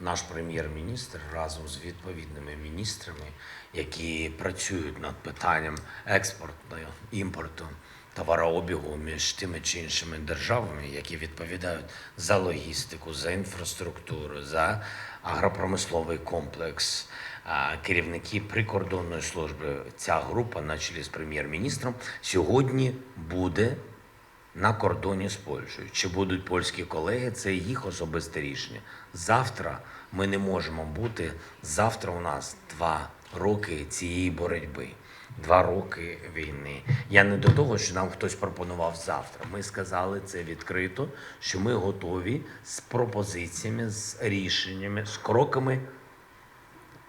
наш прем'єр-міністр разом з відповідними міністрами, які працюють над питанням експорту, імпорту, товарообігу між тими чи іншими державами, які відповідають за логістику, за інфраструктуру, за агропромисловий комплекс, керівники прикордонної служби. Ця група, на чолі з прем'єр-міністром, сьогодні буде на кордоні з Польщею. Чи будуть польські колеги, це їх особисте рішення. Завтра ми не можемо бути. Завтра у нас два роки цієї боротьби, два роки війни. Я не до того, що нам хтось пропонував завтра. Ми сказали це відкрито, що ми готові з пропозиціями, з рішеннями, з кроками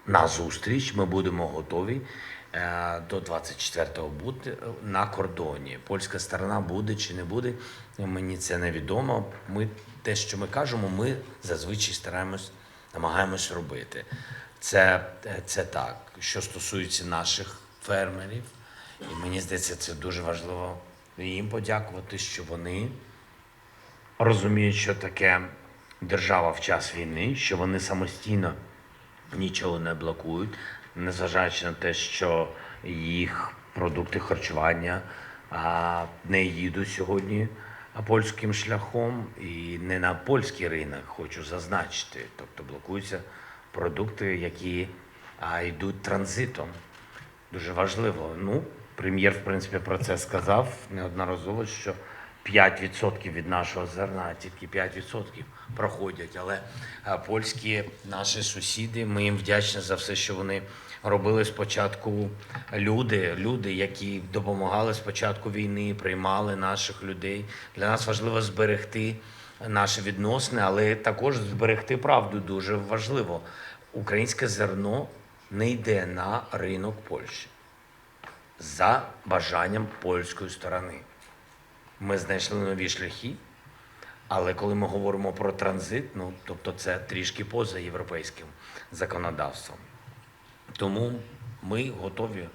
на зустріч. Ми будемо готові до 24-го бути на кордоні. Польська сторона буде чи не буде, мені це невідомо. Ми те, що ми кажемо, ми зазвичай стараємось, намагаємось робити. Це, це так. Що стосується наших фермерів, і мені здається, це дуже важливо їм подякувати, що вони розуміють, що таке держава в час війни, що вони самостійно нічого не блокують, незважаючи на те, що їх продукти харчування не їдуть сьогодні польським шляхом і не на польський ринок, хочу зазначити. Тобто блокуються продукти, які йдуть транзитом. Дуже важливо. Ну, прем'єр, в принципі, про це сказав неодноразово, що 5% від нашого зерна, тільки 5% проходять. Але е, польські наші сусіди, ми їм вдячні за все, що вони робили спочатку. Люди, люди, які допомагали спочатку війни, приймали наших людей. Для нас важливо зберегти наші відносини, але також зберегти правду дуже важливо. Українське зерно не йде на ринок Польщі за бажанням польської сторони. Ми знайшли нові шляхи, але коли ми говоримо про транзит, ну тобто це трішки поза європейським законодавством. Тому ми готові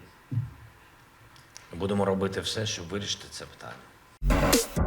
будемо робити все, щоб вирішити це питання.